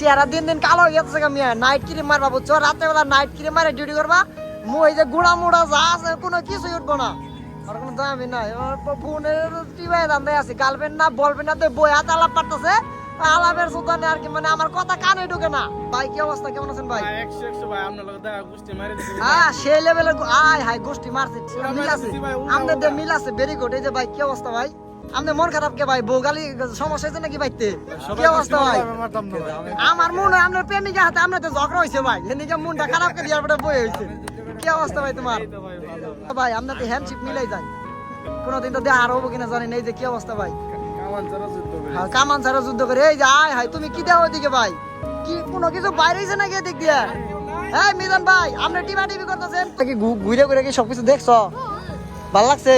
চেহারা দিন দিন কালো হয়ে যাচ্ছে মিয়া। নাইট ক্রিম মারবা বুঝছ? রাতে বেলা নাইট ক্রিম মারে ডিউটি করবা। মু এই যে গুড়া মুড়া যা আছে কোনো কিছুই উঠবো না। আর কোনো দামই নাই। আমার বোনের টিবাই দাম দেয় আছে। গার্লফ্রেন্ড না বলবেন না তো বই হাতে আলাপ পারতেছে আলাপের সুতানে আর কি মানে আমার কথা কানে ঢুকে না। ভাই কি অবস্থা? কেমন আছেন ভাই? হ্যাঁ সেই লেভেলের আয় হাই গোষ্ঠী মারছে। মিল আছে? আমাদের মিল আছে ভেরি গুড এই যে ভাই কি অবস্থা ভাই? আপনি মন খারাপ কে ভাই? বউগালি সমস্যা হয়েছে নাকি ভাইতে কি অবস্থা ভাই? আমার মনে হয় আপনার প্রেমিকা হাতে আপনার তো ঝগড়া হয়েছে ভাই। এদিকে মনটা খারাপ করে দিয়ার পরে বই হয়েছে। কি অবস্থা ভাই তোমার? ভাই আপনার তো হ্যান্ডশিপ মিলাই যায়। কোনোদিন তো দেখা আর হব কিনা জানি এই যে কি অবস্থা ভাই? কামান ছাড়া যুদ্ধ করে। হ্যাঁ, এই যে আয় হাই তুমি কি দেওয়া ওইদিকে ভাই? কি কোনো কিছু বাইরে হয়েছে নাকি এদিক দিয়ে? হ্যাঁ মিজান ভাই আপনি টিভা টিভি করতেছেন? ঘুরে ঘুরে কি সবকিছু দেখছ? ভালো লাগছে?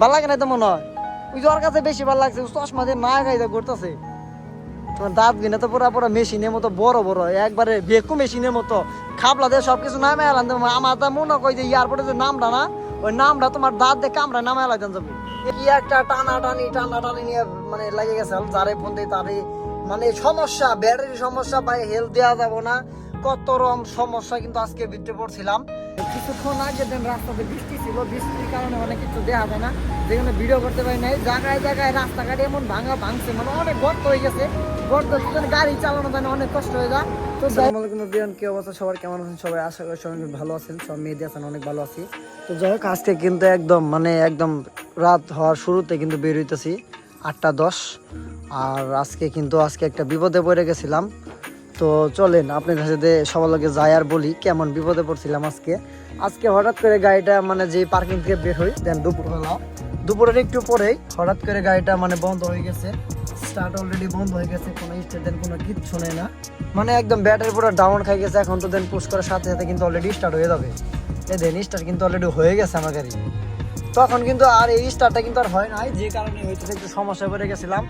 ভালো লাগে না তো মনে হয়? ওই কাছে বেশি ভালো লাগছে চশমা দিয়ে না খাইতে তোমার দাঁত গিনে তো পুরা পুরা মেশিনের মতো, বড় বড়, একবারে বেকু মেশিনের মতো। খাবলা দিয়ে সবকিছু নামে এলাম আমার তা মনে কই যে এয়ারপোর্টে যে নামটা না, ওই নামটা তোমার দাঁত দিয়ে কামড়া নামে এলাম যাব কি একটা টানা টানি টানা টানি নিয়ে মানে লেগে গেছে, যারে ফোন দিই তারে। মানে সমস্যা ব্যাটারি সমস্যা বা হেলথ দেওয়া যাব না। কত রকম সমস্যা কিন্তু আজকে ভিতরে পড়ছিলাম। কিছুক্ষণ আগে দিন রাস্তাতে বৃষ্টি ছিল, বৃষ্টির কারণে অনেক কিছু দেওয়া যায় না। যেখানে ভিডিও করতে পারি নাই, জায়গায় জায়গায় রাস্তাঘাট এমন ভাঙা, ভাঙছে মানে অনেক গর্ত হয়ে গেছে। গর্ত গাড়ি চালানো যায় অনেক কষ্ট হয়ে যায়। কেমন আছেন? সবাই আশা সবাই ভালো আছেন। সব মেয়েদের আছেন, অনেক ভালো আছি। তো আজকে কিন্তু একদম মানে একদম রাত হওয়ার শুরুতে কিন্তু বের হইতেছি আটটা দশ। আর আজকে কিন্তু, আজকে একটা বিপদে পড়ে গেছিলাম। তো চলেন আপনাদের সাথে সবার লগে যাই আর বলি কেমন বিপদে পড়ছিলাম আজকে। আজকে হঠাৎ করে গাড়িটা মানে যে পার্কিং থেকে বের হই, দেন দুপুরবেলা। দুপুরের একটু পরেই হঠাৎ করে গাড়িটা মানে বন্ধ হয়ে গেছে। স্টার্ট অলরেডি বন্ধ হয়ে গেছে, কোনো স্টার্ট দেন কোনো কিচ্ছু নেই না। মানে একদম ব্যাটারি পুরো ডাউন খাই গেছে, এখন তো দেন পুশ করার সাথে সাথে কিন্তু অলরেডি স্টার্ট হয়ে যাবে। এই দেন স্টার্ট কিন্তু অলরেডি হয়ে গেছে আমার গাড়ি। তখন কিন্তু আর এই স্টারটা কিন্তু আর হয় নাই, যে কারণে হইতেছে একটু সমস্যা পড়ে গেছিলাম।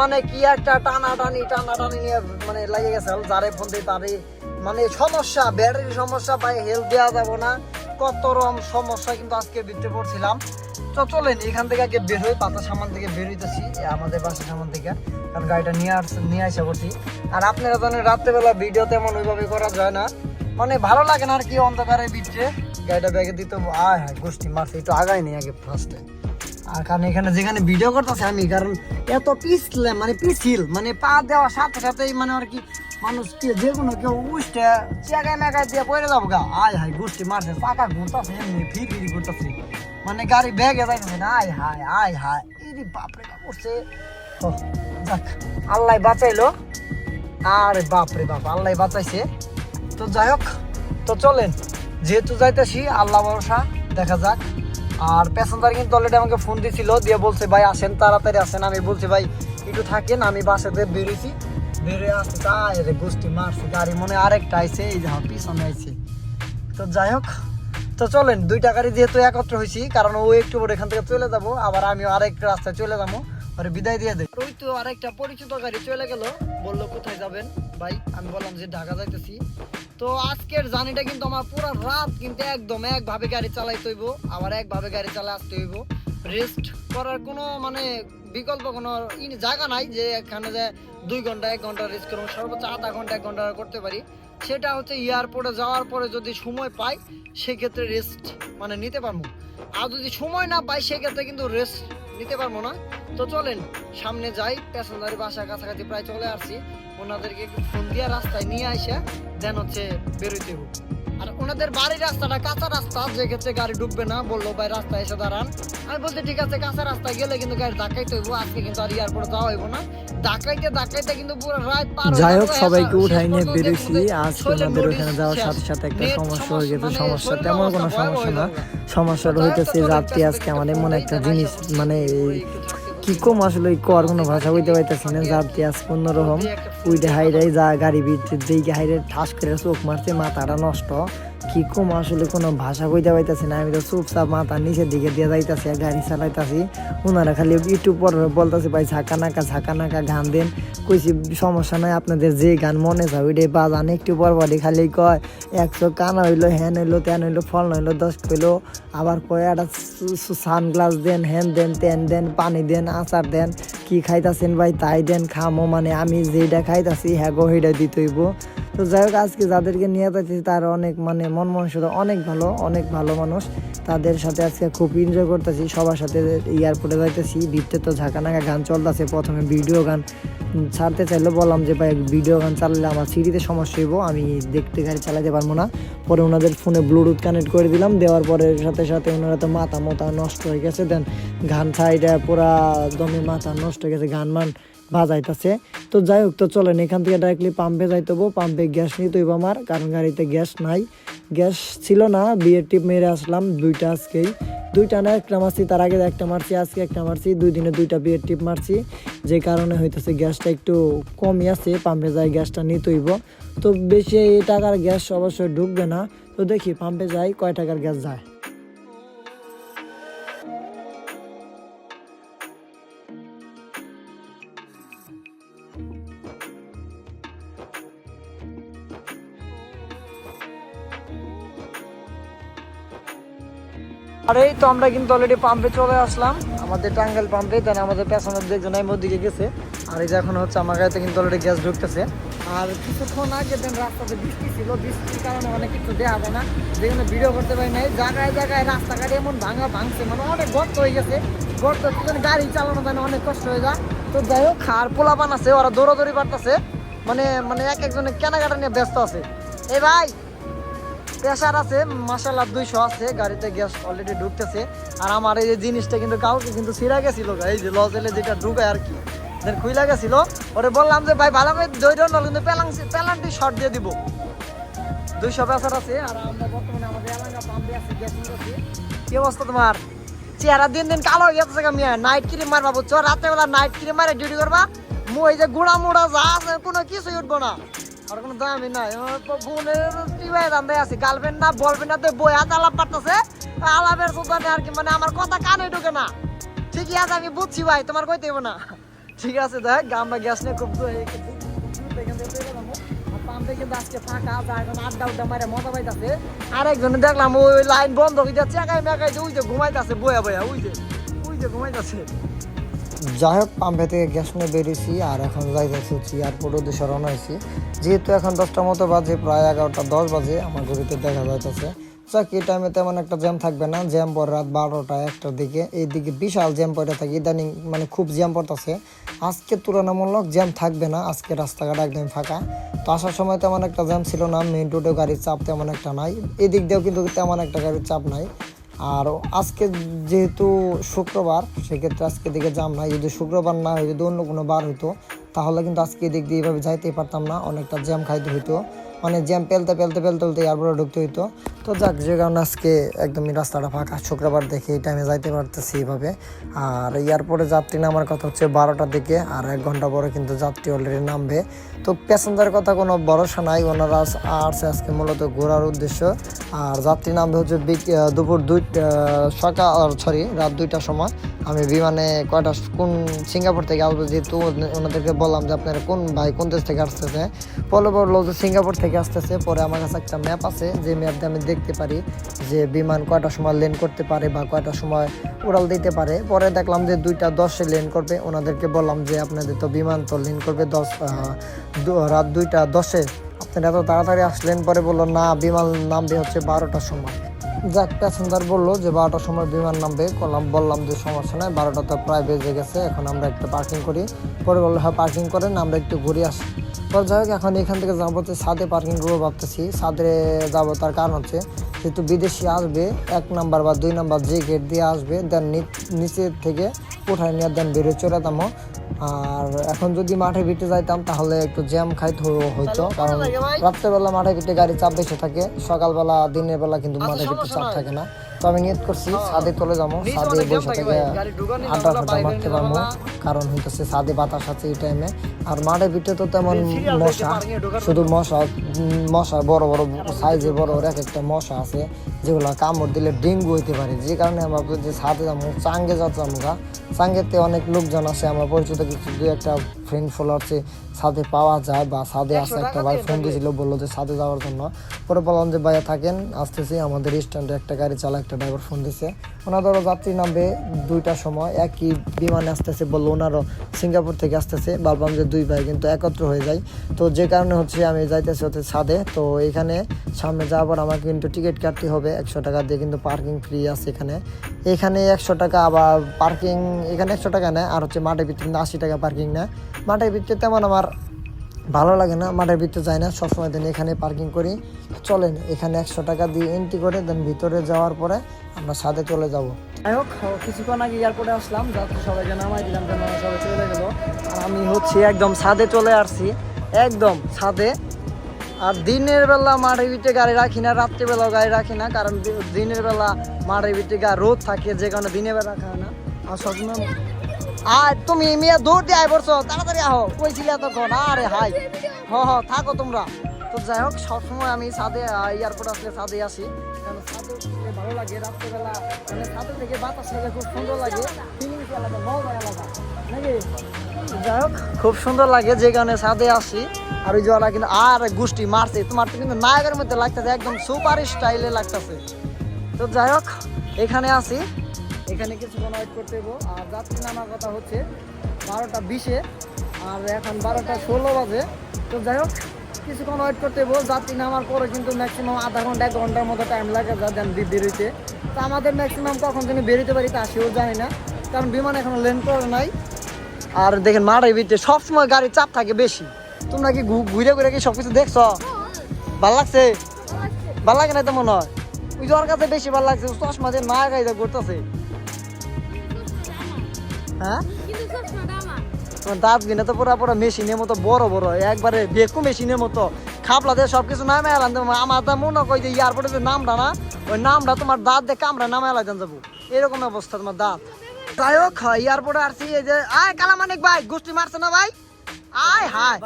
মানে কি একটা টানা টানি টানা টানি নিয়ে মানে লাগে গেছে। যারে ফোন দিই তারই মানে সমস্যা, ব্যাটারির সমস্যা বা হেলথ দেওয়া যাব না। কত রকম সমস্যা কিন্তু আজকে বিদ্যুৎ পড়ছিলাম। তো চলেন, এখান থেকে আগে বের হই, পাতা সামান থেকে বের হইতেছি আমাদের বাসার সামান থেকে। কারণ গাড়িটা নিয়ে আসছে নিয়ে আসা করছি আর আপনারা জানেন, রাত্রেবেলা ভিডিও তেমন ওইভাবে করা যায় না। মানে ভালো লাগে না আর কি অন্ধকারে বিচ্ছে গাড়িটা ব্যাগে দিতে। আয় হ্যাঁ গোষ্ঠী মারছে একটু আগাই নেই আগে ফার্স্টে আর কারণ এখানে যেখানে ভিডিও করতেছে আমি কারণ এত পিছলে মানে পিছিল মানে পা দেওয়ার সাথে সাথেই মানে আর কি মানুষ যে কোনো কেউ উঠে চেগায় মেগায় দিয়ে পড়ে যাব গা। আয় হায় গোষ্ঠী মারছে চাকা ঘুরতেছে এমনি ফির ফিরি ঘুরতেছে মানে গাড়ি ব্যাগে যাইতেছে না। আয় হায় আয় হায় ইরি বাপরে বাপ ও, যাক আল্লাহ বাঁচাইলো। আরে বাপরে বাপ আল্লাহ বাঁচাইছে। তো যাই হোক তো চলেন। যেহেতু যাইতেছি, আল্লাহ ভরসা, দেখা যাক। আর প্যাসেঞ্জার কিন্তু অলরেডি আমাকে ফোন দিছিল, দিয়ে বলছে, ভাই, আসেন, তাড়াতাড়ি আসেন। আমি বলছি, ভাই, একটু থাকেন, আমি বাসাতে বেরিয়েছি। বেরিয়ে আসতে তাই রে, গোষ্ঠী মারছে, গাড়ি মনে আরেকটা আইছে, এই যে পিছনে আইছে। তো যাই হোক, তো চলেন দুইটা গাড়ি যেহেতু একত্র হয়েছি কারণ ও একটু পরে এখান থেকে চলে যাব, আবার আমি আরেকটা রাস্তায় চলে যাব পরে বিদায় দিয়ে দেয় ওই তো আরেকটা পরিচিত গাড়ি চলে গেল, বলল, কোথায় যাবেন? ভাই, আমি বললাম যে ঢাকা যাইতেছি। তো আজকের জার্নিটা কিন্তু আমার পুরো রাত কিন্তু একদম একভাবে গাড়ি চালাইতে হইব, আবার একভাবে গাড়ি চালা আসতে হইব। রেস্ট করার কোনো মানে বিকল্প কোনো জায়গা নাই যে এখানে যে দুই ঘণ্টা, এক ঘণ্টা রেস্ট করব, সর্বোচ্চ আধা ঘণ্টা, এক ঘণ্টা করতে পারি। সেটা হচ্ছে এয়ারপোর্টে যাওয়ার পরে যদি সময় পাই, সেক্ষেত্রে রেস্ট মানে নিতে পারব। আর যদি সময় না পাই, সেক্ষেত্রে কিন্তু রেস্ট নিতে পারব না। তো চলেন, সামনে যাই প্যাসেঞ্জারি বাসার কাছাকাছি প্রায় চলে আসছি। ওনাদেরকে একটু ফোন দিয়ে রাস্তায় নিয়ে আসে দেন হচ্ছে বেরোইতে হোক আর ওনাদের বাড়ির রাস্তাটা কাঁচা রাস্তা যে ক্ষেত্রে গাড়ি ঢুকবে না বলল ভাই রাস্তায় এসে দাঁড়ান। আমি বলছি ঠিক আছে কাঁচা রাস্তায় গেলে কিন্তু গাড়ি ধাক্কাইতে হইব আজকে কিন্তু আর এয়ারপোর্টে যাওয়া হইব না। ধাক্কাইতে ধাক্কাইতে কিন্তু পুরো রাত পার যাই হোক সবাইকে উঠাই নিয়ে আজকে শরীরে ওনাদের ওখানে যাওয়ার সাথে সাথে একটা সমস্যা হয়ে গেছে মানে সমস্যা তেমন কোনো সমস্যা না। সমস্যাটা হইতেছে রাত্রি আজকে আমার এমন একটা জিনিস মানে কি কম আসলে কর কোনো ভাষা বুঝতে পারতেছি না যাত্রী আজকে রকম উইটে হাইরাই যা গাড়ি বিট দিকে হাইরে ঠাস করে চোখ মারছে, মাথাটা নষ্ট। কি কম আসলে কোনো ভাষা কইতে পাইতাছি না, আমি তো চুপচাপ মাথা নিচের দিকে দিয়ে যাইতাছি গাড়ি চালাইতাছি। ওনারা খালি একটু পর বলতেছে, ভাই, ঝাঁকা নাকা ঝাঁকা নাকা গান দেন। কইছি, সমস্যা নাই, আপনাদের যে গান মনে চায় ওইটাই বাজান। একটু পর পরই খালি কয় একশো কানা হইল, হ্যান হইল, ত্যান হইল, ফল হইল, দশ হইল আবার কয় একটা সানগ্লাস দেন, হ্যান দেন তেন দেন, পানি দেন, আচার দেন। কি খাইতাছেন ভাই, তাই দেন, খামো মানে আমি যেটা খাইতাছি হ্যাঁ গো সেইটা দিতেইব তো যাই হোক, আজকে যাদেরকে নিয়ে যাচ্ছি তারা অনেক মানে মন মানসিকতা অনেক ভালো অনেক ভালো মানুষ। তাদের সাথে আজকে খুব এনজয় করতেছি, সবার সাথে এয়ারপোর্টে যাইতেছি। ভিড়তে তো ঝাঁকানাকা গান চলতেছে, প্রথমে ভিডিও গান ছাড়তে চাইলে বললাম যে, ভাই ভিডিও গান চালালে আমার সিঁড়িতে সমস্যা হইব, আমি দেখতে গাড়ি চালাতে পারব না। পরে ওনাদের ফোনে ব্লুটুথ কানেক্ট করে দিলাম, দেওয়ার পরে সাথে সাথে ওনারা তো মাথা মোতা নষ্ট হয়ে গেছে। দেন গান সাইডে পুরা দমে মাথা নষ্ট হয়ে গেছে গান মান বাজাইতেছে। তো যাই হোক তো চলেন, এখান থেকে ডাইরেক্টলি পাম্পে যাইতে হব। পাম্পে গ্যাস নিতে হইব আমার, কারণ গাড়িতে গ্যাস নাই। গ্যাস ছিল না, বিয়ের টিপ মেরে আসলাম, দুইটা আজকেই। দুইটা না, একটা মারছি, তার আগে একটা মারছি, আজকে একটা মারছি, দুই দিনে দুইটা বিয়ের টিপ মারছি। যে কারণে হইতেছে গ্যাসটা একটু কমই আছে পাম্পে যাই গ্যাসটা নিতে হইব। তো বেশি এই টাকার গ্যাস অবশ্যই ঢুকবে না। তো দেখি পাম্পে যাই, কয় টাকার গ্যাস যায়? আর, এই তো আমরা কিন্তু অলরেডি পাম্পে চলে আসলাম। আমাদের টাঙ্গাইল পাম্পে দেন আমাদের পেছনের দেখছেন এই দিকে গেছে। আর এই যে এখন হচ্ছে আমার গাড়িতে কিন্তু অলরেডি গ্যাস ঢুকতেছে। আর কিছুক্ষণ আগে দেন রাস্তাতে বৃষ্টি ছিল। বৃষ্টির কারণে অনেক কিছু দেওয়া যায় না। যেখানে ভিডিও করতে পারি নাই, জায়গায় জায়গায় রাস্তাঘাটে এমন ভাঙা ভাঙছে মানে অনেক গর্ত হয়ে গেছে। গর্ত গাড়ি চালানো যায় অনেক কষ্ট হয়ে যায়। তো যাই হোক, আর পোলাপান আছে, ওরা দৌড়াদৌড়ি পারতেছে মানে মানে এক একজনের কেনাকাটা নিয়ে ব্যস্ত আছে। এই ভাই! প্রেশার আছে মাসাল্লাহ দুইশো আছে, গাড়িতে গ্যাস অলরেডি ঢুকতেছে। আর আমার এই জিনিসটা কিন্তু কাউকে কিন্তু ছিঁড়া গেছিল এই যে লজেলে যেটা ঢুকায় আর কি খুইলা গেছিল। ওরে বললাম যে, ভাই, ভালো করে দৈর নল কিন্তু পেলাং পেলান্টি শর্ট দিয়ে দিব। দুইশো প্রেশার আছে, আর আমরা বর্তমানে আমাদের এলাকা পাম্পে আছে গ্যাস কি অবস্থা তোমার? চেহারা দিন দিন কালো হয়ে গেছে নাইট ক্রিম মারবা বুঝছ? রাতে বেলা নাইট ক্রিম মারে ডিউটি করবা। মু যে গুড়া মুড়া যা আছে, কোনো কিছুই উঠবো না। আর কোনো দামই নাই। বোনের টিভাই দাম দেয় আছে। গার্লফ্রেন্ড না, বলবেন না বই হাতে আলাপ পারতেছে আলাপের সুদানে আর কি মানে আমার কথা কানে ঢুকে না। ঠিকই আছে, আমি বুঝছি ভাই, তোমার কইতে হইবো না। ঠিক আছে, দেখ আমরা গ্যাস নিয়ে খুব পাম্পে কিন্তু আজকে ফাঁকা এখন আড্ডা উড্ডা মারে মজা পাইতাছে। আর একজন দেখলাম, ওই লাইন বন্ধ হয়ে যাচ্ছে একাই মেকাই যে ঘুমাইতেছে, বয়া বয়া ওই যে ঘুমাইতেছে। যাই হোক পাম্পে থেকে গ্যাস নিয়ে বেরিয়েছি আর এখন যাইতেছি হচ্ছে এয়ারপোর্ট উদ্দেশ্যে রওনা হয়েছি। যেহেতু এখন দশটার মতো বাজে, প্রায় এগারোটা দশ বাজে, আমার ঘড়িতে দেখা যাইতেছে। যাক, এই টাইমে তেমন একটা জ্যাম থাকবে না। জ্যাম পড়ে রাত বারোটা, একটার দিকে। এইদিকে বিশাল জ্যাম পড়ে থাকে। ইদানিং মানে খুব জ্যাম পড়তেছে। আজকে তুলনামূলক জ্যাম থাকবে না। আজকে রাস্তাঘাট একদম ফাঁকা। তো আসার সময় তেমন একটা জ্যাম ছিল না। মেইন রোডেও গাড়ির চাপ তেমন একটা নাই। এদিক দিয়েও কিন্তু তেমন একটা গাড়ির চাপ নাই। আর আজকে যেহেতু শুক্রবার, সেক্ষেত্রে আজকে দিকে যাম না। যদি শুক্রবার না হয়, যদি অন্য কোনো বার হতো তাহলে কিন্তু আজকে দিক দিয়ে এভাবে যাইতে পারতাম না। অনেকটা জ্যাম খাইতে হইতো। মানে জ্যাম পেলতে পেলতে পেলতে পেলতে এয়ারপোর্টে ঢুকতে হইতো। তো যাক, যে কারণে আজকে একদমই রাস্তাটা ফাঁকা। শুক্রবার দেখে এই টাইমে যাইতে পারতেছি এইভাবে। আর এয়ারপোর্টে যাত্রী নামার কথা হচ্ছে বারোটার দিকে, আর এক ঘণ্টা পরে কিন্তু যাত্রী অলরেডি নামবে। তো প্যাসেঞ্জার কথা কোনো ভরসা নাই, ওনারা আস- আসছে আজকে মূলত ঘোরার উদ্দেশ্য। আর যাত্রী নামবে হচ্ছে দুপুর দুই সকাল সরি রাত দুইটার সময়। আমি বিমানে কয়টা কোন সিঙ্গাপুর থেকে আসব যেহেতু ওনাদেরকে বললাম যে আপনারা কোন ভাই কোন দেশ থেকে আসতেছে। পরে বলল যে সিঙ্গাপুর থেকে আসতেছে, পরে আমার কাছে একটা ম্যাপ আছে, যে ম্যাপ দিয়ে আমি দেখতে পারি যে বিমান কয়টা সময় লেন করতে পারে বা কয়টা সময় উড়াল দিতে পারে। পরে দেখলাম যে দুইটা দশে লেন করবে। ওনাদেরকে বললাম যে, আপনাদের তো বিমান তো লেন করবে দশ রাত দুইটা দশে। আপনারা এত তাড়াতাড়ি আসলেন? পরে বলল, না, বিমান নামবে হচ্ছে বারোটার সময়। যাক প্যাসেঞ্জার বলল যে বারোটার সময় বিমান নামবে। কলাম বললাম যে সমস্যা নাই, বারোটা তো প্রায় বেজে গেছে, এখন আমরা একটু পার্কিং করি। পরে বলল হ্যাঁ পার্কিং করেন, আমরা একটু ঘুরে আসি। পরে যাই হোক, এখন এখান থেকে যাব তো সাদে পার্কিং করব ভাবতেছি। সাদে যাব তার কারণ হচ্ছে যেহেতু বিদেশি আসবে এক নাম্বার বা দুই নাম্বার যে গেট দিয়ে আসবে দেন নিচের থেকে উঠায় নিয়ে দেন বেরিয়ে যাব। আর এখন যদি মাঠে ভিটে যাইতাম তাহলে একটু জ্যাম খাইতে হইতো কারণ রাত্রেবেলা মাঠে ভিটে গাড়ি চাপ বেশি থাকে সকালবেলা দিনের বেলা কিন্তু মাঠে ভিটে চাপ থাকে না। তো আমি নিয়ত করছি ছাদে চলে যাব। ছাদে বসে থেকে আড্ডা ফাড্ডা মারতে পারব। কারণ হইতেছে ছাদে বাতাস আছে এই টাইমে আর মাঠের ভিতরে তো তেমন মশা শুধু মশা মশা বড় বড় সাইজে বড় বড় এক একটা মশা আছে যেগুলো কামড় দিলে ডেঙ্গু হইতে পারে। যে কারণে আমরা যে ছাদে যাব চাঙ্গে যাচ্ছি আমরা। চাঙ্গেতে অনেক লোকজন আছে আমার পরিচিত কিছু দু একটা ফ্রেন্ড ফলোয়ার্সে ছাদে পাওয়া যায় বা ছাদে আসা একটা ভাই ফোন দিয়েছিল বলল যে ছাদে যাওয়ার জন্য। পরে বললাম যে ভাইয়া থাকেন আসতেছি। আমাদের স্ট্যান্ডে একটা গাড়ি চালা একটা ড্রাইভার ফোন দিছে। ওনাদেরও যাত্রী নামবে দুইটার সময়। একই বিমানে আসতেছে বলল, ওনারও সিঙ্গাপুর থেকে আসতেছে ভাবলাম যে দুই ভাই কিন্তু একত্র হয়ে যায়। তো যে কারণে হচ্ছে আমি যাইতেছি হচ্ছে ছাদে। তো এখানে সামনে যাওয়ার পর আমাকে কিন্তু টিকিট কাটতে হবে, একশো টাকা দিয়ে কিন্তু পার্কিং ফ্রি আছে এখানে। এখানে একশো টাকা আবার পার্কিং, এখানে একশো টাকা নেয়, আর হচ্ছে মাঠের ভিতরে আশি টাকা পার্কিং নেয়। মাঠের ভিতরে তেমন আমার ভালো লাগে না, মাঠের ভিতরে যায় না, সবসময় দিন এখানে পার্কিং করি। চলেন, এখানে একশো টাকা দিয়ে এন্ট্রি করে, দেন ভিতরে যাওয়ার পরে আমরা ছাদে চলে যাব। যাই হোক, কিছুক্ষণ আগে এয়ারপোর্টে আসলাম যাতে সবাইকে নামাই দিলাম, যেন সবাই চলে গেল। আর আমি হচ্ছে একদম ছাদে চলে আসছি, একদম ছাদে। আর দিনের বেলা মাঠের ভিতরে গাড়ি রাখি না, রাত্রিবেলাও গাড়ি রাখি না, কারণ দিনের বেলা মাঠের ভিতরে গা রোদ থাকে, যে কারণে দিনের বেলা খায় না। আর সবসময় আর তুমি মেয়ে দৌড় দিয়ে আয় পড়ছো তাড়াতাড়ি আহো। কইছিলে তখন, আরে হাই। হ হ, থাকো তোমরা। তো যাই হোক, সবসময় আমি ছাদে এয়ারপোর্ট আসলে ছাদে আসি। কারণ ছাদে উঠতে ভালো লাগে, রাত্রেবেলা মানে ছাদে থেকে বাতাস লাগে খুব সুন্দর লাগে। যাই হোক, খুব সুন্দর লাগে যে কারণে ছাদে আসি। আর ওই জলা কিন্তু, আর গোষ্ঠী মারছে। তোমার তো কিন্তু নায়কের মধ্যে লাগতেছে, একদম সুপার স্টাইলে লাগতেছে। তো যাই হোক, এখানে আছি এখানে কিছুক্ষণ ওয়েট করতে হইব। আর যাত্রী নামার কথা হচ্ছে বারোটা বিশে। আর এখন বারোটা ষোলো বাজে। তো যাই হোক কিছুক্ষণ ওয়েট করতে হইব। যাত্রী নামার পরে কিন্তু ম্যাক্সিমাম আধা ঘণ্টা এক ঘণ্টার মতো টাইম লাগে যা দেন বেরোইতে তো আমাদের ম্যাক্সিমাম কখন যেন বেরোতে পারি তা সেও জানি না। কারণ বিমান এখন লেন করে নাই। আর দেখেন মাঠের ভিতরে সবসময় গাড়ির চাপ থাকে বেশি। তোমরা কি ঘুরে ঘুরে কি সবকিছু দেখছ? ভালো লাগছে? ভালো লাগে না তো মনে হয়? ওই যে ওর কাছে বেশি ভালো লাগছে চশমা দিয়ে মায়া গাইজা ঘুরতেছে। হ্যাঁ? দাঁত গিনে তো পুরা পুরা মেশিনের মতো বড় বড় একবারে বেকু মেশিনের মতো। খাপলা দিয়ে সবকিছু নামে এলাম আমার তো মনে কই যে এয়ারপোর্টে যে নামটা না ওই নামটা তোমার দাঁত দিয়ে কামড়া নামে এলাই যাব এরকম অবস্থা তোমার দাঁত। যাই হোক এয়ারপোর্টে আসছি এই যে আয় কালামানিক ভাই গোষ্ঠী মারছে না ভাই? আয় হায়।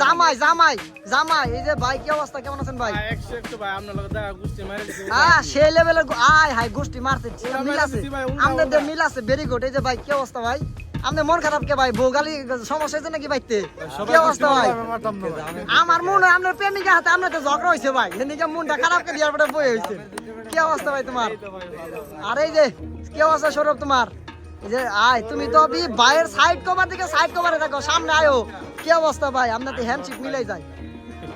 জামাই জামাই জামাই এই যে ভাই কি অবস্থা? কেমন আছেন ভাই? হ্যাঁ সেই লেভেলের আয় হায় গোষ্ঠী মারতে উল্টা মিল আছে। আমাদের মিল আছে ভেরি গুড এই যে ভাই কি অবস্থা ভাই? আপনি মন খারাপ কে ভাই? বৌগালি সমস্যা হয়েছে নাকি ভাইতে? কি অবস্থা ভাই? আমার মনে হয় আপনার প্রেমিকা হাতে আপনার তো ঝগড়া হয়েছে ভাই। এদিকে মনটা খারাপ করে দেওয়ার পরে বই হয়েছে। কি অবস্থা ভাই তোমার? আর এই যে কি অবস্থা সৌরভ তোমার? যে আয় তুমি তো বি ভাইয়ের সাইড কভার দিকে সাইড কভারে থাকো সামনে আয়ো। কি অবস্থা ভাই? আপনার তো হ্যান্ডশিপ মিলাই যায়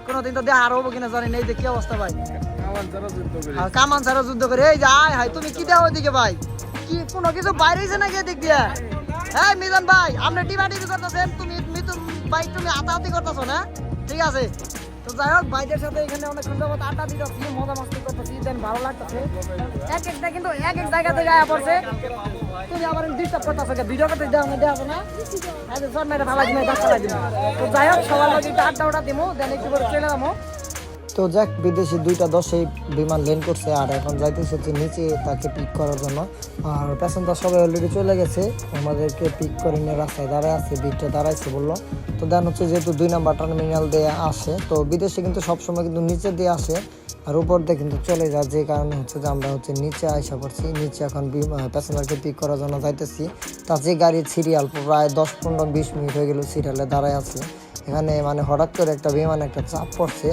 কোনোদিন তো দেখা আর হব কিনা জানি না যে কি অবস্থা ভাই? যুদ্ধ করে। কামান ছাড়া যুদ্ধ করে। এই যে আয় হাই তুমি কি দেও ওইদিকে ভাই? কি কোনো কিছু বাইরে হয়েছে নাকি এদিক দিয়ে? হ্যাঁ মিজান ভাই আপনি টিভি করতেছেন তুমি মিতুন ভাই তুমি হাতাহাতি করতেছো না? ঠিক আছে। তো যাই হোক ভাইদের সাথে এখানে অনেকক্ষণ যাবত আড্ডা দিতেছি মজা মাস্তি করতেছি। ভালো লাগতেছে। এক একটা কিন্তু এক এক পড়ছে। তুমি আবার ডিস্টার্ব করতেছো ভিডিও করতে দেওয়া দেওয়া না। আচ্ছা সর মেরে ভালো লাগবে লাগবে তো যাই হোক, সবার লগে আড্ডা ওটা দেন একটু করে চলে যাব। তো যাক, বিদেশি দুইটা দশে বিমান ল্যান্ড করছে, আর এখন যাইতেছে হচ্ছে নিচে তাকে পিক করার জন্য। আর প্যাসেঞ্জার সবাই অলরেডি চলে গেছে। আমাদেরকে পিক করে নিয়ে রাস্তায় দাঁড়ায় আছে বিটটা দাঁড়াইছে বলল। তো দেন হচ্ছে যেহেতু দুই নাম্বার টার্মিনাল দিয়ে আসে, তো বিদেশে কিন্তু সবসময় কিন্তু নিচে দিয়ে আসে। আর উপর দিয়ে কিন্তু চলে যায়, যে কারণে হচ্ছে যে আমরা হচ্ছে নিচে আইসা পড়ছি। নিচে এখন প্যাসেঞ্জারকে পিক করার জন্য যাইতেছি। তার যে গাড়ির সিরিয়াল প্রায় দশ, পনেরো, বিশ মিনিট হয়ে গেল সিরিয়ালে দাঁড়ায় আছে। এখানে মানে হঠাৎ করে একটা বিমান একটা চাপ পড়ছে।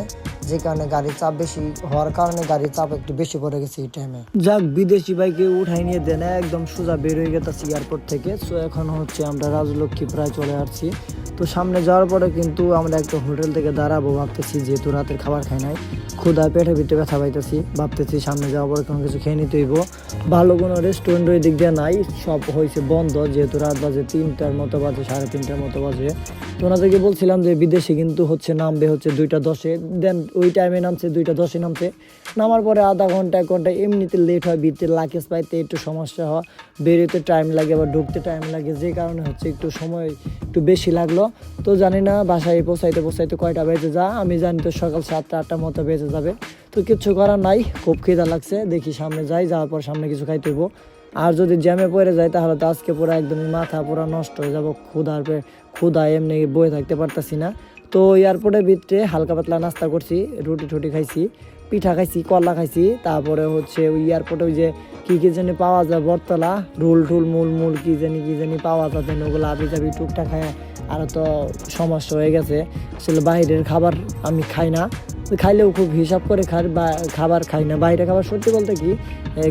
যে কারণে গাড়ির চাপ বেশি হওয়ার কারণে গাড়ির চাপ একটু বেশি পড়ে গেছে এই টাইমে যাক, বিদেশি বাইকে উঠাই নিয়ে দেন, একদম সোজা বের হয়ে গেছে এয়ারপোর্ট থেকে। সো এখন হচ্ছে আমরা রাজলক্ষ্মী প্রায় চলে আসছি। তো সামনে যাওয়ার পরে কিন্তু আমরা একটা হোটেল থেকে দাঁড়াবো ভাবতেছি, যেহেতু রাতের খাবার খাই নাই। ক্ষুদা পেটে পিঠে ব্যথা পাইতেছি, ভাবতেছি সামনে যাওয়ার পরে কোনো কিছু খেয়ে নিতে হইব। ভালো কোনো রেস্টুরেন্ট ওই দিক দিয়ে নাই, সব হয়েছে বন্ধ, যেহেতু রাত বাজে তিনটার মতো বাজে, সাড়ে তিনটার মতো বাজে। তো ওনাদেরকে বলছিলাম যে বিদেশে কিন্তু হচ্ছে নামবে হচ্ছে দুইটা দশে, দেন ওই টাইমে নামছে, দুইটা দশে নামছে। নামার পরে আধা ঘণ্টা, এক ঘণ্টা এমনিতে লেট হয় ভিতরে লাগেজ পাইতে একটু সমস্যা হয়। বেরোতে টাইম লাগে বা ঢুকতে টাইম লাগে। যে কারণে হচ্ছে একটু সময় একটু বেশি লাগল। তো জানি না, বাসায় পৌঁছাইতে পৌঁছাইতে কয়টা বেজে যা, আমি জানি তো সকাল সাতটা, আটটার মতো বেজে যাবে। তো কিচ্ছু করার নাই, খুব খিদা লাগছে। দেখি সামনে যাই, যাওয়ার পর সামনে কিছু খাইতে হইবো। আর যদি জ্যামে পড়ে যায় তাহলে তো আজকে পুরো একদমই মাথা পুরো নষ্ট হয়ে যাব। ক্ষুধার পে ক্ষুধা এমনি বয়ে থাকতে পারতাছি না। তো এয়ারপোর্টের ভিতরে হালকা পাতলা নাস্তা করছি, রুটি ঠুটি খাইছি, পিঠা খাইছি, কলা খাইছি, তারপরে হচ্ছে ওই এয়ারপোর্টে ওই যে কী কী জানি পাওয়া যায়, বটতলা, রুল টুল মূল মূল, কী জানি কী জানি পাওয়া যেন ওগুলো আবি যাবি টুকটা খায় আরও তো সমস্যা হয়ে গেছে। আসলে বাইরের খাবার আমি খাই না খাইলেও খুব হিসাব করে খার বা খাবার খাই না। বাইরে খাবার সত্যি বলতে কি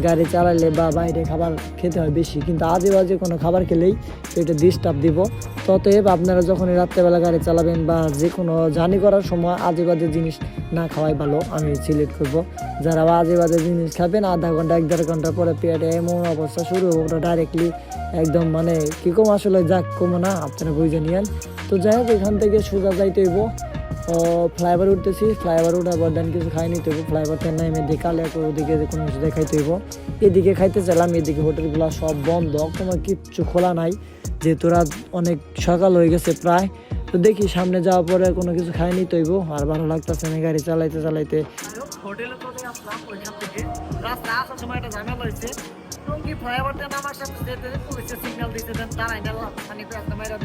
গাড়ি চালালে বা বাইরে খাবার খেতে হয় বেশি, কিন্তু আজে বাজে কোনো খাবার খেলেই পেটে ডিস্টার্ব দিব। ততএব আপনারা যখন রাত্রেবেলা গাড়ি চালাবেন বা যে কোনো জার্নি করার সময় আজে বাজে জিনিস না খাওয়াই ভালো, আমি সিলেক্ট করব। যারা আজে বাজে জিনিস খাবেন আধা ঘণ্টা, এক দেড় ঘণ্টা পরে পেটে এমন অবস্থা শুরু হবে ওটা ডাইরেক্টলি একদম মানে কি কম আসলে যাক কমো না, আপনারা বুঝে নিয়েন। তো যাই হোক, এখান থেকে সোজা যাইতে হইব। ফ্লাইওভার উঠতেছি ফ্লাইওভার পর দেন কিছু খাই নিতে হইব ফ্লাইওভার তেন নামে দেখালে ওদিকে কোনো কিছু দেখাইতে হইব। এদিকে খাইতে চাইলাম, এদিকে হোটেলগুলো সব বন্ধ কোনো কিচ্ছু খোলা নাই, যেহেতু রাত অনেক সকাল হয়ে গেছে প্রায়। তো দেখি সামনে যাওয়ার পরে কোনো কিছু খাই নিতে হইব, আর ভালো লাগতেছে না, গাড়ি চালাইতে চালাইতে।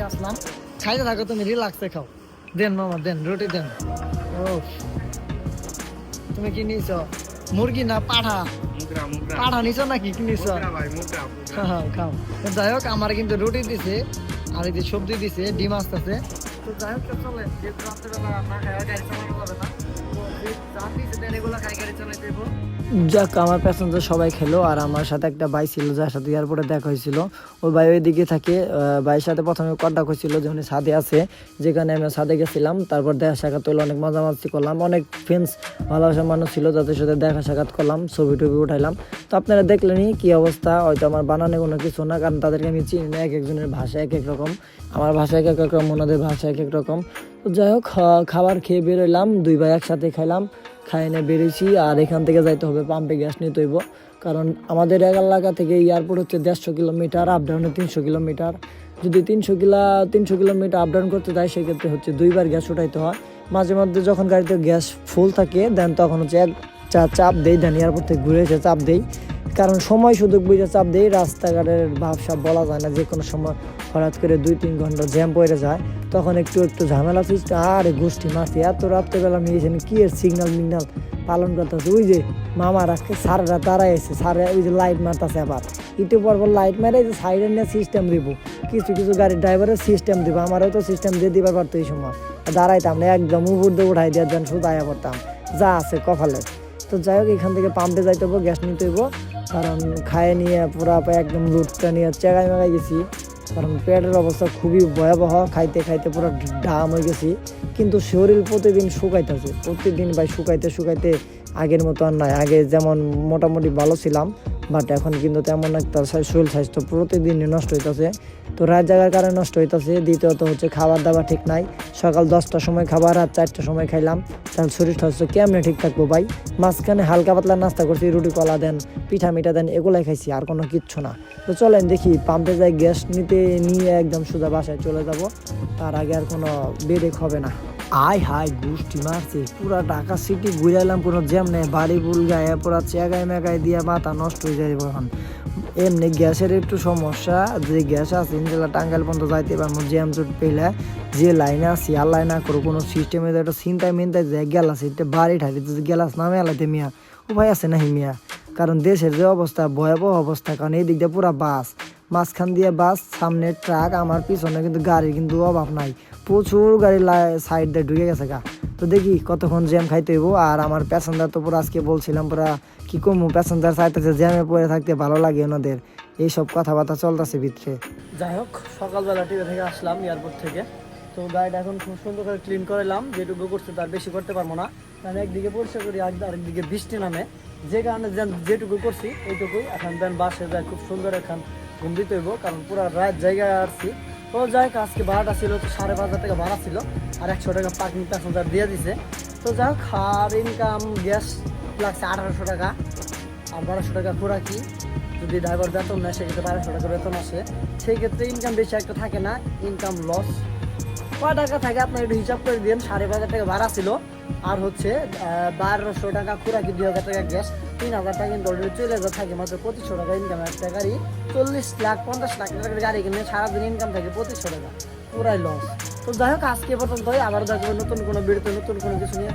আসলাম খাইতে থাকো তুমি রিল্যাক্সে খাও। দেন মামা দেন রুটি দেন। ও তুমি কি নিছ? মুরগি না পাঠা? পাঠা নিছ নাকি? কি নিছ। খাও যাই হোক আমার কিন্তু রুটি দিছে আর এই যে সবজি দিছে ডিম আসতেছে। তো যাই হোক চলে রাত্রেবেলা না খাই গাড়ি চালানো যাবে না। তো যা দিছে দেন এগুলো খাই গাড়ি চালাইতে হইব যাক, আমার প্যাসেঞ্জার সবাই খেলো, আর আমার সাথে একটা ভাই ছিল যার সাথে এয়ারপোর্টে দেখা হয়েছিল। ওই ভাই ওই দিকে থাকে ভাইয়ের সাথে প্রথমে কন্ট্যাক্ট হয়েছিল যে উনি সাদে আছে, যেখানে আমি সাদে গেছিলাম। তারপর দেখা সাক্ষাৎ হলো, অনেক মজামাস্তি করলাম, অনেক ফ্রেন্ডস ভালোবাসার মানুষ ছিল, যাদের সাথে দেখা সাক্ষাৎ করলাম ছবি টবি উঠাইলাম। তো আপনারা দেখলেনই কি অবস্থা, হয়তো আমার বানানে কোনো কিছু না, কারণ তাদেরকে আমি চিনি না এক একজনের ভাষা এক এক রকম। আমার ভাষা এক এক রকম, ওনাদের ভাষা এক এক রকম। তো যাই হোক খাবার খেয়ে বেরোলাম দুই ভাই একসাথে খাইলাম। খাই এনে বেরিয়েছি আর এখান থেকে যাইতে হবে পাম্পে গ্যাস নিতে হইব কারণ আমাদের এলাকা থেকে এয়ারপোর্ট হচ্ছে দেড়শো কিলোমিটার আপ ডাউনে তিনশো কিলোমিটার। যদি তিনশো কিলা, তিনশো কিলোমিটার আপ ডাউন করতে যায়, সেক্ষেত্রে হচ্ছে দুইবার গ্যাস উঠাইতে হয়। মাঝে মধ্যে যখন গাড়িতে গ্যাস ফুল থাকে দেন তখন হচ্ছে এক চা, চাপ দেই দেন এয়ারপোর্ট থেকে ঘুরে এসে চাপ দেই। কারণ সময় সুযোগ বুঝে চাপ দেই, রাস্তাঘাটের ভাবসাব বলা যায় না যে কোনো সময় হঠাৎ করে দুই, তিন ঘণ্টা জ্যাম পড়ে যায়, তখন একটু একটু ঝামেলা সৃষ্টি আরে গোষ্ঠী মাসি, এত রাত্রেবেলা এখানে কি এর সিগন্যাল মিগনাল পালন করতেছে, ওই যে মামার আজকে সাররা তারাই এসে সারে ওই যে লাইট মারতেছে আবার। একটু পর পর লাইট মারে যে সাইডে নিয়ে সিস্টেম দিব। কিছু কিছু গাড়ির ড্রাইভারের সিস্টেম দিব, আমারও তো সিস্টেম দিয়ে দিবার পারতো এই সময়। দাঁড়াইতাম না, একদম উপর দিয়ে উঠাই দিয়ে দেন শুধু আয়া পড়তাম। যা আছে কপালে। তো যাই হোক এখান থেকে পাম্পে যাইতে হব গ্যাস নিতে হইব কারণ খায় নিয়ে পুরা একদম লুটটা নিয়ে চেগাই মেগাই গেছি কারণ পেটের অবস্থা খুবই ভয়াবহ খাইতে খাইতে পুরো ডাম হয়ে গেছি কিন্তু শরীর প্রতিদিন শুকাইতেছে প্রতিদিন ভাই শুকাইতে শুকাইতে আগের মতো আর নাই। আগে যেমন মোটামুটি ভালো ছিলাম বাট এখন কিন্তু তেমন একটা শরীর স্বাস্থ্য প্রতিদিনই নষ্ট হইতেছে। তো রাত জায়গার কারণে নষ্ট হইতেছে। দ্বিতীয়ত হচ্ছে খাবার দাবার ঠিক নাই। সকাল দশটার সময় খাবার, রাত চারটার সময় খাইলাম। তাহলে শরীর স্বাস্থ্য কেমনে ঠিক থাকব ভাই? মাঝখানে হালকা পাতলা নাস্তা করছি, রুটি, কলা দেন, পিঠা মিঠা দেন, এগুলাই খাইছি, আর কোনো কিচ্ছু না। তো চলেন দেখি পাম্পে যাই গ্যাস নিতে, নিয়ে একদম সোজা বাসায় চলে যাব। তার আগে আর কোনো বেরেক হবে না। আয় হাই গুষ্টি মারছে। পুরা ঢাকা সিটি ঘুরাইলাম, কোনো জ্যাম নেই। বাড়ি বুল গায়ে পুরা চেগায় মেগায় দিয়ে মাথা নষ্ট হয়ে যায় এখন। এমনি গ্যাসের একটু সমস্যা, যে গ্যাস আছে, ইনশাল্লাহ টাঙ্গাইল পর্যন্ত যাইতে পারব। জ্যাম জুট পেলে যে লাইনে আছি, আর লাইন না করো কোনো সিস্টেমে একটা চিন্তায় মিন্তায় যে গেলাস এটা বাড়ি ঠাড়ি গেলাস নামে এলাতে মিয়া। উপায় আছে না মিয়া। কারণ দেশের যে অবস্থা, ভয়াবহ অবস্থা, কারণ এই দিক দিয়ে পুরা বাস। মাঝখান দিয়ে বাস, সামনে ট্রাক আমার পিছনে কিন্তু গাড়ির কিন্তু অভাব নাই। প্রচুর গাড়ি সাইড দিয়ে ঢুকে গেছে গা। তো দেখি কতক্ষণ জ্যাম খাইতে হইব। আর আমার প্যাসেঞ্জার তো পুরো আজকে বলছিলাম, পুরা কি কমু? প্যাসেঞ্জার চাইতেছে জ্যামে পড়ে থাকতে ভালো লাগে ওনাদের। এইসব কথাবার্তা চলতেছে ভিতরে। যাই হোক, সকালবেলা টিভি থেকে আসলাম এয়ারপোর্ট থেকে। তো গাড়িটা এখন খুব সুন্দর করে ক্লিন করালাম যেটুকু করছে তার বেশি করতে পারব না। কারণ একদিকে পরিষ্কার করি আর আরেকদিকে বৃষ্টি নামে। যে কারণে যেটুকু করছি, এইটুকুই। এখন দেন বাসে যায়, খুব সুন্দর এখন ঘুম দিতে হইব। কারণ পুরো রাত জায়গায় আসছি তো যাই হোক, আজকে ভাড়াটা ছিল সাড়ে পাঁচ হাজার টাকা ভাড়া ছিল আর একশো টাকা পার্কিং প্যাসেঞ্জার দিয়ে দিছে। তো যাই হোক আর ইনকাম গ্যাস লাগছে আঠারোশো টাকা আর বারোশো টাকা খোরাকি যদি ড্রাইভার বেতন নেয় সেক্ষেত্রে বারোশো টাকা বেতন আসে সেই ক্ষেত্রে ইনকাম বেশি একটা থাকে না ইনকাম লস কয় টাকা থাকে? আপনার একটু হিসাব করে দিন সাড়ে পাঁচ হাজার টাকা ভাড়া ছিল আর হচ্ছে বারোশো টাকা খোরাকি দুই হাজার টাকা গ্যাস তিন হাজার টাকা কিন্তু অলরেডি চলে যা থাকে মাত্র পঁচিশশো টাকা ইনকাম একটা গাড়ি। চল্লিশ লাখ, পঞ্চাশ লাখ টাকার গাড়ি কিনে সারাদিন ইনকাম থাকে পঁচিশশো টাকা। পুরাই লস তো যাই হোক, আজকে পর্যন্ত আবার দেখব নতুন কোনো বিড়িতে নতুন কোনো কিছু নিয়ে।